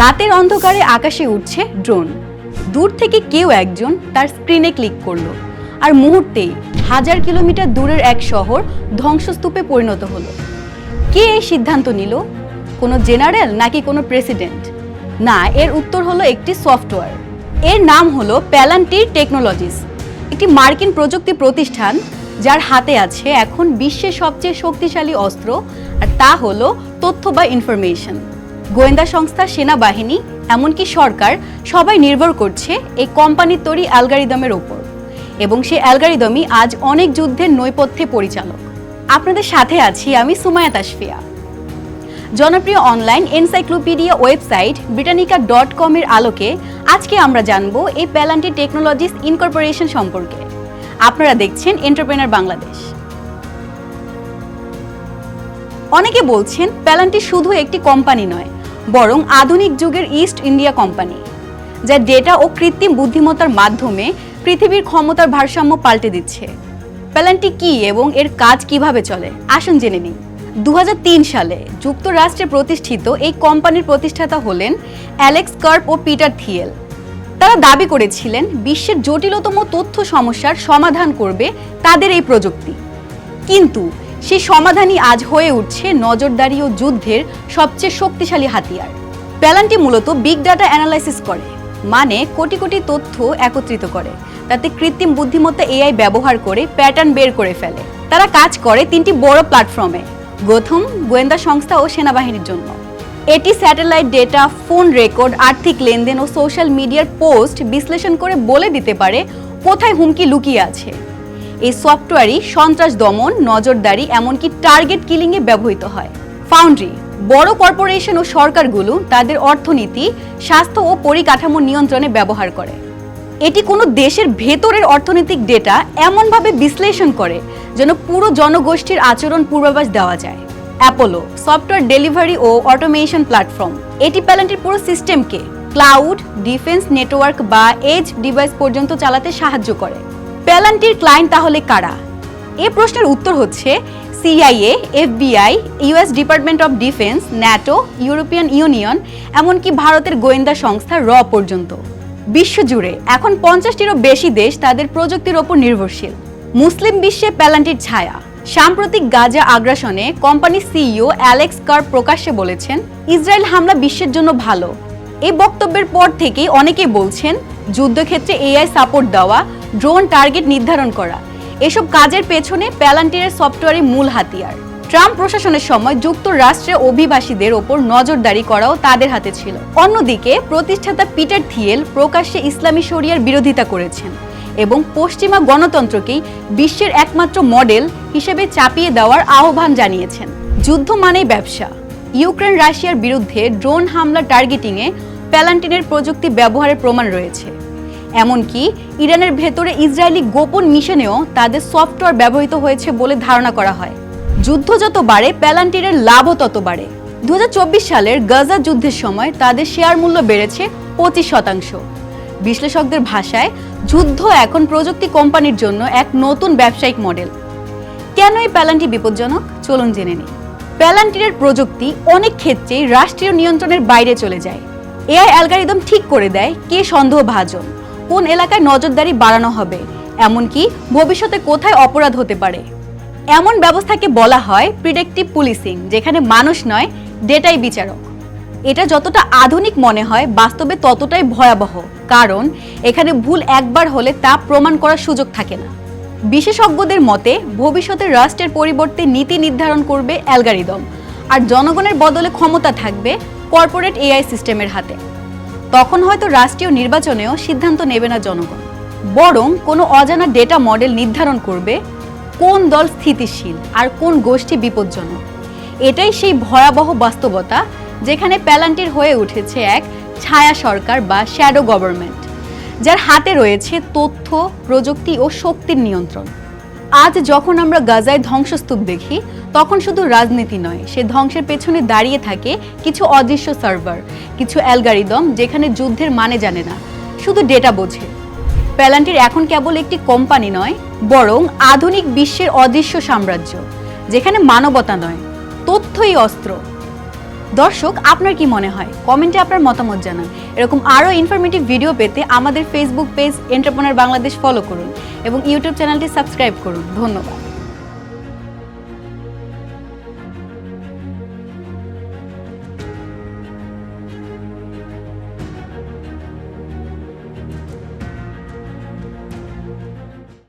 রাতের অন্ধকারে আকাশে উঠছে ড্রোন। দূর থেকে কেউ একজন তার স্ক্রিনে ক্লিক করল। আর মুহূর্তেই হাজার কিলোমিটার দূরের এক শহর ধ্বংসস্তূপে পরিণত হলো। কে এই সিদ্ধান্ত নিল? কোনো জেনারেল নাকি কোনো প্রেসিডেন্ট না, এর উত্তর হলো একটি সফটওয়্যার এর নাম হলো প্যালান্টির টেকনোলজিস একটি মার্কিন প্রযুক্তি প্রতিষ্ঠান যার হাতে আছে এখন বিশ্বের সবচেয়ে শক্তিশালী অস্ত্র, আর তা হলো তথ্য বা ইনফরমেশন গোয়েন্দা সংস্থা সেনাবাহিনী, এমনকি সরকার, সবাই নির্ভর করছে এই কোম্পানির তৈরি অ্যালগারিদমের ওপর। এবং সেই অ্যালগারিদমই আজ অনেক যুদ্ধের নৈপথ্যে পরিচালক। আপনাদের সাথে আছি আমি সুমায়া তাসফিয়া। জনপ্রিয় online encyclopedia website Britannica dot কমের আলোকে আজকে আমরা জানব এই প্যালান্টি টেকনোলজিস ইনকর্পোরেশন সম্পর্কে। আপনারা দেখছেন এন্টারপ্রেনার বাংলাদেশ। অনেকে বলছেন, প্যালান্টি শুধু একটি কোম্পানি নয় বরং আধুনিক যুগের ইস্ট ইন্ডিয়া কোম্পানি যা ডেটা ও কৃত্রিম বুদ্ধিমত্তার মাধ্যমে পৃথিবীর ক্ষমতার ভারসাম্য পাল্টে দিচ্ছে। প্যালান্টি কি এবং এর কাজ কীভাবে চলে? আসুন জেনে নিই। দু হাজার তিন সালে যুক্তরাষ্ট্রে প্রতিষ্ঠিত এই কোম্পানির প্রতিষ্ঠাতা হলেন অ্যালেক্স কার্প ও পিটার থিয়েল। তারা দাবি করেছিলেন, বিশ্বের জটিলতম তথ্য সমস্যার সমাধান করবে তাদের এই প্রযুক্তি। কিন্তু সেই সমাধানই আজ হয়ে উঠছে নজরদারি ও যুদ্ধের সবচেয়ে শক্তিশালী হাতিয়ার। প্যালানটি মূলত বিগ ডাটা অ্যানালাইসিস করে মানে কোটি কোটি তথ্য একত্রিত করে। তাতে কৃত্রিম বুদ্ধিমত্তা এআই ব্যবহার করে প্যাটার্ন বের করে ফেলে। তারা কাজ করে তিনটি বড় প্ল্যাটফর্মে গোথম গোয়েন্দা সংস্থা ও সেনাবাহিনীর জন্য। এটি স্যাটেলাইট ডেটা, ফোন রেকর্ড, আর্থিক লেনদেন ও সোশ্যাল মিডিয়ার পোস্ট বিশ্লেষণ করে বলে দিতে পারে কোথায় হুমকি লুকিয়ে আছে। এই সফটওয়্যারই সন্ত্রাস দমন, নজরদারি, এমনকি টার্গেট কিলিংয়ে ব্যবহৃত হয়। ফাউন্ড্রি, বড় কর্পোরেশন ও সরকারগুলো তাদের অর্থনীতি, স্বাস্থ্য ও পরিকাঠামো নিয়ন্ত্রণে ব্যবহার করে। এটি কোনো দেশের ভেতরের অর্থনৈতিক ডেটা এমনভাবে বিশ্লেষণ করে যেন পুরো জনগোষ্ঠীর আচরণ পূর্বাভাস দেওয়া যায়। অ্যাপোলো, সফটওয়্যার ডেলিভারি ও অটোমেশন প্ল্যাটফর্ম, এটি প্যালেন্টের পুরো সিস্টেমকে ক্লাউড, ডিফেন্স নেটওয়ার্ক বা এজ ডিভাইস পর্যন্ত চালাতে সাহায্য করে। প্যালান্টির ক্লায়েন্ট তাহলে কারা? এ প্রশ্নের উত্তর হচ্ছে, CIA, FBI, US department of defence, NATO, European Union, এমনকি ভারতের গোয়েন্দা সংস্থা র পর্যন্ত। বিশ্বজুড়ে এখন পঞ্চাশটিরও বেশি দেশ তাদের প্রযুক্তির ওপর নির্ভরশীল। মুসলিম বিশ্বে প্যালান্টির ছায়া। সাম্প্রতিক গাজা আগ্রাসনে কোম্পানি সিইও অ্যালেক্স কার প্রকাশ্যে বলেছেন, ইসরায়েল হামলা বিশ্বের জন্য ভালো। এই বক্তব্যের পর থেকেই অনেকেই বলছেন, যুদ্ধক্ষেত্রে এআই সাপোর্ট দেওয়া ড্রোন টার্গেট নির্ধারণ করা। এসব কাজের পেছনে প্যালান্টিরের সফটওয়্যারই মূল হাতিয়ার। ট্রাম্প প্রশাসনের সময় যুক্তরাষ্ট্রে অভিবাসীদের ওপর নজরদারি করাও তাদের হাতে ছিল। অন্যদিকে, প্রতিষ্ঠাতা পিটার থিয়েল প্রকাশ্যে ইসলামী শরিয়ার বিরোধিতা করেছেন এবং পশ্চিমা গণতন্ত্রকেই বিশ্বের একমাত্র মডেল হিসেবে চাপিয়ে দেওয়ার আহ্বান জানিয়েছেন। যুদ্ধ মানেই ব্যবসা। ইউক্রেন রাশিয়ার বিরুদ্ধে ড্রোন হামলা টার্গেটিংয়ে প্যালান্টিনের প্রযুক্তি ব্যবহারের প্রমাণ রয়েছে। এমনকি ইরানের ভেতরে ইসরায়েলি গোপন মিশনেও তাদের সফটওয়্যার ব্যবহৃত হয়েছে বলে ধারণা করা হয়। যুদ্ধ যত বাড়ে, প্যালান্টিরের লাভও তত বাড়ে। দুহাজার চব্বিশ সালের গাজা যুদ্ধের সময় তাদের শেয়ার মূল্য বেড়েছে পঁচিশ শতাংশ। বিশ্লেষকদের ভাষায়, যুদ্ধ এখন প্রযুক্তি কোম্পানির জন্য এক নতুন ব্যবসায়িক মডেল। কেন এই প্যালান্টি বিপজ্জনক? চলুন জেনে নিই। প্যালান্টিরের প্রযুক্তি অনেক ক্ষেত্রেই রাষ্ট্রীয় নিয়ন্ত্রণের বাইরে চলে যায়। এআই অ্যালগারিদম ঠিক করে দেয় কে সন্দেহভাজন। কোন এলাকায় নজরদারি বাড়ানো হবে? এমনকি ভবিষ্যতে কোথায় অপরাধ হতে পারে? এমন ব্যবস্থাকে বলা হয় প্রিডেক্টিভ পুলিশিং যেখানে মানুষ নয়, ডেটাই বিচারক। এটা যতটা আধুনিক মনে হয়, বাস্তবে ততটাই ভয়াবহ। কারণ, এখানে ভুল একবার হলে তা প্রমাণ করার সুযোগ থাকে না। বিশেষজ্ঞদের মতে, ভবিষ্যতে রাষ্ট্রের পরিবর্তে নীতি নির্ধারণ করবে অ্যালগারিদম। আর জনগণের বদলে ক্ষমতা থাকবে কর্পোরেট এআই সিস্টেমের হাতে। তখন হয়তো রাষ্ট্রীয় নির্বাচনেও সিদ্ধান্ত নেবে না জনগণ। বরং কোনো অজানা ডেটা মডেল নির্ধারণ করবে কোন দল স্থিতিশীল আর কোন গোষ্ঠী বিপজ্জনক। এটাই সেই ভয়াবহ বাস্তবতা যেখানে প্যালান্টির হয়ে উঠেছে এক ছায়া সরকার বা শ্যাডো গভর্নমেন্ট যার হাতে রয়েছে তথ্য, প্রযুক্তি ও শক্তির নিয়ন্ত্রণ। আজ যখন আমরা গাজায় ধ্বংসস্তূপ দেখি, তখন শুধু রাজনীতি নয়, সে ধ্বংসের পেছনে দাঁড়িয়ে থাকে কিছু অদৃশ্য সার্ভার, কিছু অ্যালগারিদম যেখানে যুদ্ধের মানে জানে না, শুধু ডেটা বোঝে। প্যালান্টির এখন কেবল একটি কোম্পানি নয়, বরং আধুনিক বিশ্বের অদৃশ্য সাম্রাজ্য, যেখানে মানবতা নয়, তথ্যই অস্ত্র। দর্শক, আপনার কি মনে হয়? কমেন্টে আপনার মতামত জানান। এরকম আরও ইনফরমেটিভ ভিডিও পেতে আমাদের Facebook page entrepreneur Bangladesh follow করুন এবং ইউটিউব চ্যানেলটি সাবস্ক্রাইব করুন। ধন্যবাদ।